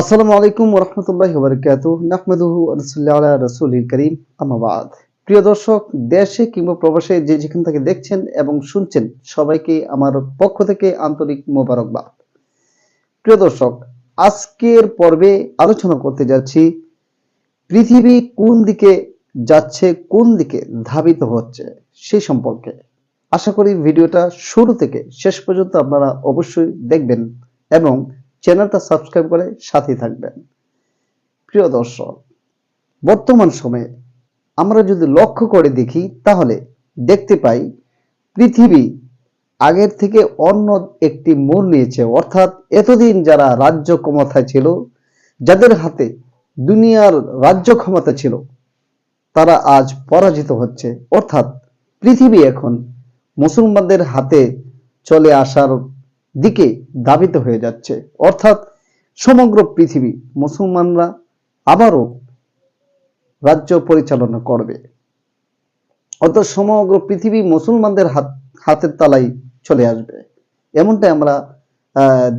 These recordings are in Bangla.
আসসালামু আলাইকুম ওরহমতুল্লাহ বরকাত নাহমেদুহু আলা রসুল করিম। আমাবাদ প্রিয় দর্শক, দেশে কিংবা প্রবাসে যে যেখান থেকে দেখছেন এবং শুনছেন, সবাইকে আমার পক্ষ থেকে আন্তরিক মোবারকবাদ। প্রিয় দর্শক, আজকের পর্বে আলোচনা করতে যাচ্ছি, পৃথিবী কোন দিকে যাচ্ছে, কোন দিকে ধাবিত হচ্ছে সেই সম্পর্কে। আশা করি ভিডিওটা শুরু থেকে শেষ পর্যন্ত আপনারা অবশ্যই দেখবেন এবং চ্যানেলটা সাবস্ক্রাইব করে সাথে থাকবেন। প্রিয় দর্শক, বর্তমান সময়ে আমরা যদি লক্ষ্য করে দেখি, তাহলে দেখতে পাই পৃথিবী আগের থেকে অন্য একটি মোড় নিয়েছে। অর্থাৎ এতদিন যারা রাজ্য ক্ষমতায় ছিল, যাদের হাতে দুনিয়ার রাজ্য ক্ষমতা ছিল, তারা আজ পরাজিত হচ্ছে। অর্থাৎ পৃথিবী এখন মুসলমানদের হাতে চলে আসার দিকে ধাবিত হয়ে যাচ্ছে। অর্থাৎ সমগ্র পৃথিবী মুসলমানরা আবারও রাজ্য পরিচালনা করবে। অর্থাৎ সমগ্র পৃথিবী মুসলমানদের হাত, হাতের তালাই চলে আসবে। এমনটাই আমরা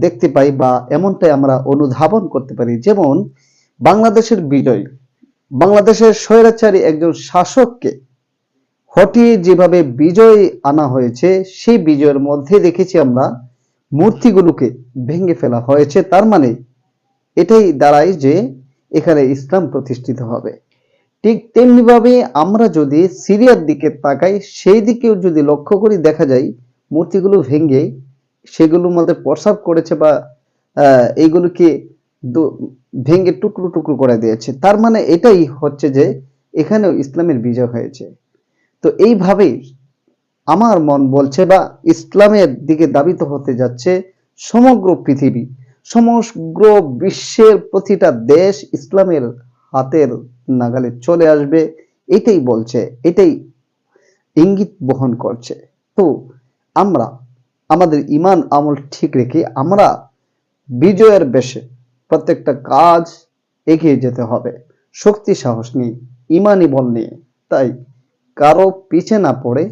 দেখতে পাই বা এমনটাই আমরা অনুধাবন করতে পারি। যেমন বাংলাদেশের বিজয়। বাংলাদেশের স্বৈরাচারী একজন শাসককে হটিয়ে যেভাবে বিজয় আনা হয়েছে, সেই বিজয়ের মধ্যে দেখেছি আমরা মূর্তিগুলোকে ভেঙে ফেলা হয়েছে। তার মানে এটাই দাঁড়ায় যে এখানে ইসলাম প্রতিষ্ঠিত হবে। ঠিক তেমনিভাবে আমরা যদি সিরিয়ার দিকে তাকাই, সেই দিকেও যদি লক্ষ্য করি, দেখা যায় মূর্তিগুলো ভেঙে সেগুলোর মধ্যে প্রসাব করেছে বা এইগুলোকে ভেঙে টুকরো টুকরো করে দিয়েছে। তার মানে এটাই হচ্ছে যে এখানেও ইসলামের বিজয় হয়েছে। তো এইভাবেই আমার মন বলছে বা ইসলামের দিকে দাবিত হতে যাচ্ছে সমগ্র পৃথিবী, সমগ্র বিশ্বের প্রতিটা দেশ ইসলামের হাতের নাগালে চলে আসবে, এটাই বলছে, এটাই ইঙ্গিত বহন করছে। তো আমরা, আমাদের ইমান আমল ঠিক রেখে আমরা বিজয়ের বেশে প্রত্যেকটা কাজ এগিয়ে যেতে হবে। শক্তি সাহস নিয়ে ইমানই বল নিয়ে। তাই কারও পিছে না পড়ে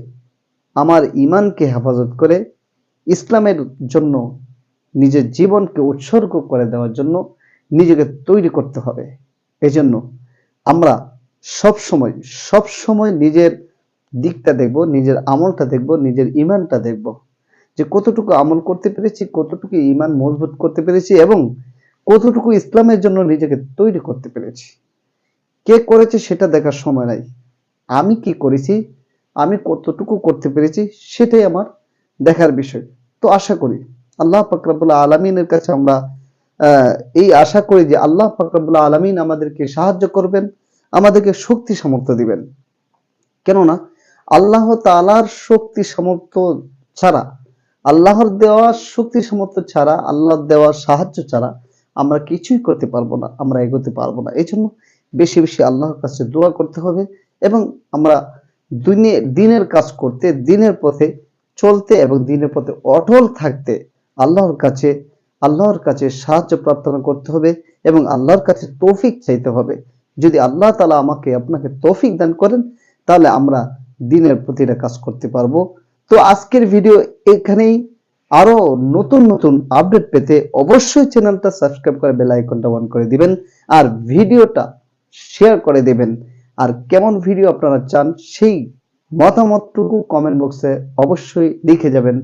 আমার ইমানকে হেফাজত করে ইসলামের জন্য নিজের জীবনকে উৎসর্গ করে দেওয়ার জন্য নিজেকে তৈরি করতে হবে। এজন্য আমরা সব সময় সব সময় নিজের দিকটা দেখব, নিজের আমলটা দেখব, নিজের ইমানটা দেখব। যে কতটুকু আমল করতে পেরেছি, কতটুকু ইমান মজবুত করতে পেরেছি এবং কতটুকু ইসলামের জন্য নিজেকে তৈরি করতে পেরেছি। কে করেছে সেটা দেখার সময় নাই। আমি কি করেছি আমি কতটুকু করতে পেরেছি সেটাই আমার দেখার বিষয়। তো আশা করি আল্লাহ ফাকরাবুল্লাহ আলমিনের কাছে আমরা এই আশা করি যে আল্লাহ ফাকরাবুল্লাহ আলমিন আমাদেরকে সাহায্য করবেন, আমাদেরকে শক্তি সামর্থ্য দিবেন। কেননা আল্লাহ তালার শক্তি সামর্থ্য ছাড়া, আল্লাহর দেওয়া শক্তি সামর্থ্য ছাড়া, আল্লাহর দেওয়া সাহায্য ছাড়া আমরা কিছুই করতে পারব না, আমরা এগোতে পারব না। এই জন্য বেশি বেশি আল্লাহর কাছে দোয়া করতে হবে এবং আমরা দিনের কাজ করতে, দিনের পথে চলতে এবং দিনের পথে অটল থাকতে আল্লাহর কাছে আল্লাহর কাছে সাহায্য প্রার্থনা করতে হবে এবং আল্লাহর কাছে তৌফিক চাইতে হবে। যদি আল্লাহ তালা আমাকে, আপনাকে তৌফিক দান করেন, তাহলে আমরা দিনের প্রতিটা কাজ করতে পারব। তো আজকের ভিডিও এখানেই। আরও নতুন নতুন আপডেট পেতে অবশ্যই চ্যানেলটা সাবস্ক্রাইব করে বেল আইকনটা অন করে দিবেন আর ভিডিওটা শেয়ার করে দেবেন। আর কেমন ভিডিও আপনারা চান সেই মতামতটুকু কমেন্ট বক্সে অবশ্যই লিখে যাবেন।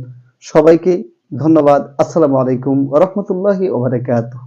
সবাইকে ধন্যবাদ। আসসালামু আলাইকুম রহমতুল্লাহি ওবারাকাতুহ